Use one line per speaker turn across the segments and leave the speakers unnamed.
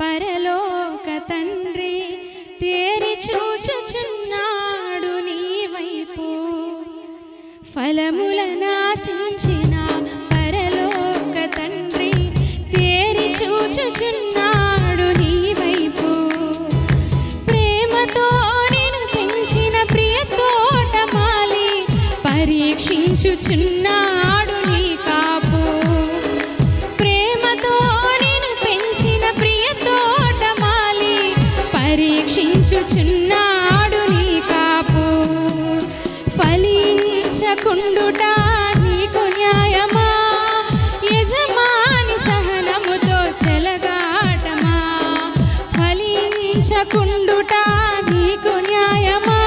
పరలోక తండ్రి తేరి చూచుచున్నాడు నీ వైపు. ఫలముల నాశించిన పరలోక తండ్రి తేరి చూచుచున్నాడు నీ వైపు. ప్రేమతో నేను పెంచిన ప్రియ పరీక్షించుచున్నాడు నీ పరీక్షించుచున్నాడు నీ కాపు. ఫలించకుండుట నీకు న్యాయమా? యజమాని సహనముతో చెలగాటమా? ఫలించకుండుట నీకు న్యాయమా?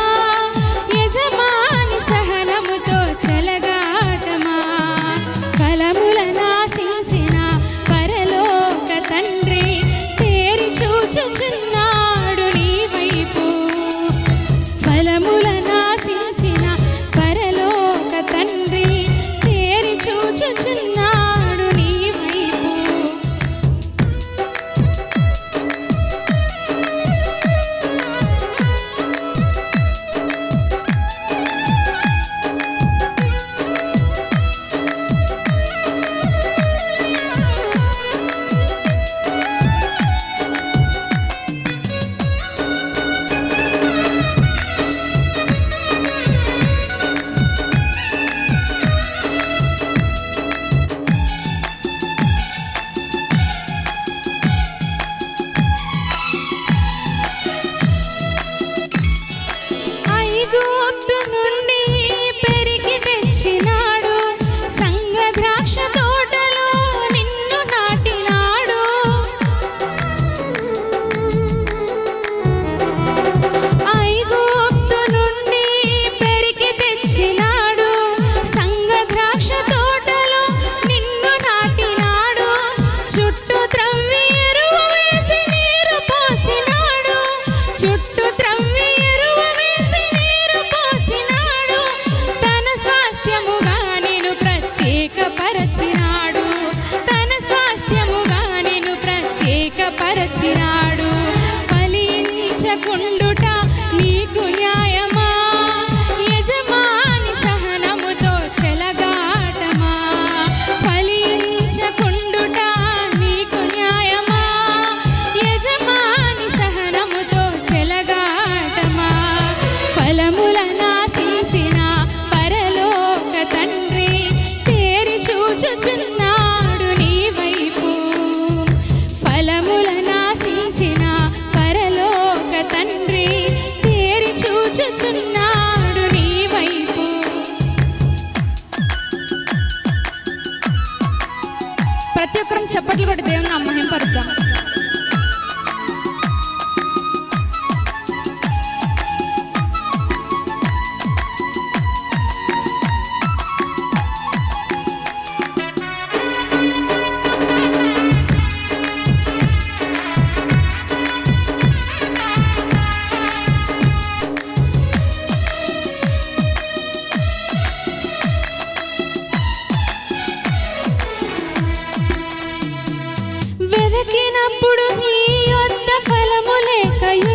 నిండుట ప్రతి ఒక్కరం చప్పట్లు కొట్టి దేవుని మహింపరుద్దాం ಕಿನ
ಪುಡು ನೀ ಒತ್ತ ಫಲಮುಲೆ ಕೈಯು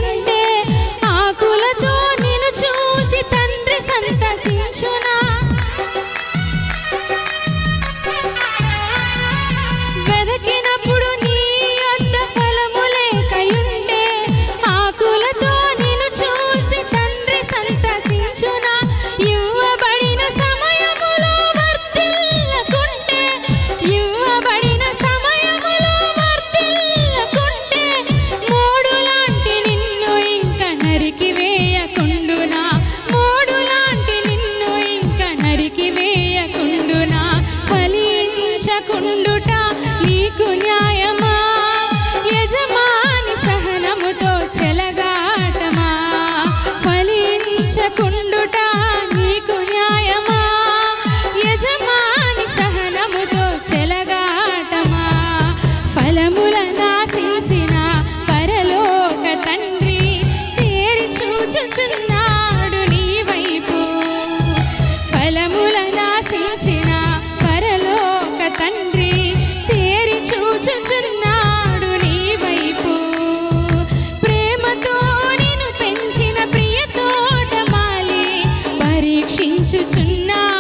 to
tonight.